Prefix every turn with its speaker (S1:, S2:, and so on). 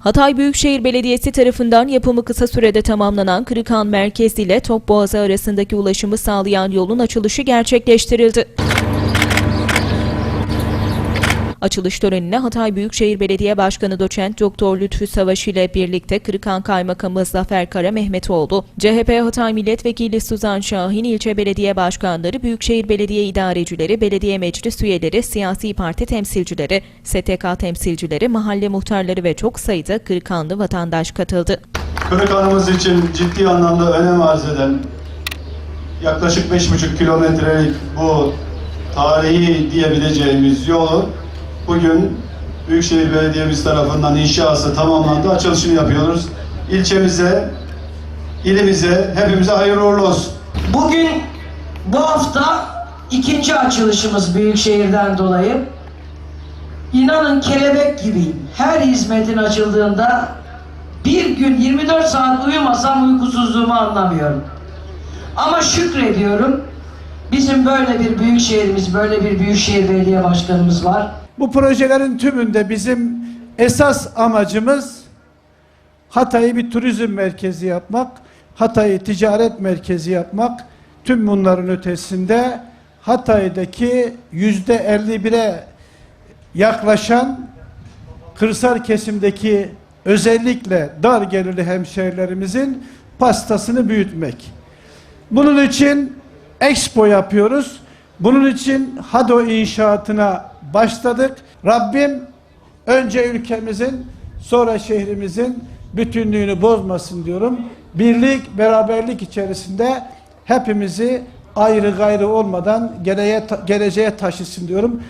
S1: Hatay Büyükşehir Belediyesi tarafından yapımı kısa sürede tamamlanan Kırıkhan merkezi ile Topboğazı arasındaki ulaşımı sağlayan yolun açılışı gerçekleştirildi. Açılış törenine Hatay Büyükşehir Belediye Başkanı Doçent Doktor Lütfü Savaş ile birlikte Kırıkhan Kaymakamı Zafer Kara Mehmetoğlu, CHP Hatay Milletvekili Suzan Şahin, ilçe belediye başkanları, Büyükşehir Belediye idarecileri, belediye meclis üyeleri, siyasi parti temsilcileri, STK temsilcileri, mahalle muhtarları ve çok sayıda Kırıkhanlı vatandaş katıldı.
S2: Kırıkhanımız için ciddi anlamda önem arz eden yaklaşık 5,5 kilometrelik bu tarihi diyebileceğimiz yolu bugün Büyükşehir Belediyemiz tarafından inşası tamamlandı. Açılışını yapıyoruz. İlçemize, ilimize, hepimize hayırlı uğurlu olsun.
S3: Bugün bu hafta ikinci açılışımız Büyükşehir'den dolayı. İnanın kelebek gibiyim. Her hizmetin açıldığında bir gün 24 saat uyumasam uykusuzluğumu anlamıyorum. Ama şükrediyorum. Bizim böyle bir büyük şehrimiz, böyle bir büyükşehir belediye başkanımız var.
S4: Bu projelerin tümünde bizim esas amacımız Hatay'ı bir turizm merkezi yapmak, Hatay'ı ticaret merkezi yapmak. Tüm bunların ötesinde Hatay'daki yüzde 51'e yaklaşan kırsal kesimdeki özellikle dar gelirli hemşehrilerimizin pastasını büyütmek. Bunun için expo yapıyoruz. Bunun için HADO inşaatına başladık. Rabbim önce ülkemizin sonra şehrimizin bütünlüğünü bozmasın diyorum. Birlik, beraberlik içerisinde hepimizi ayrı gayrı olmadan geleceğe, taşısın diyorum.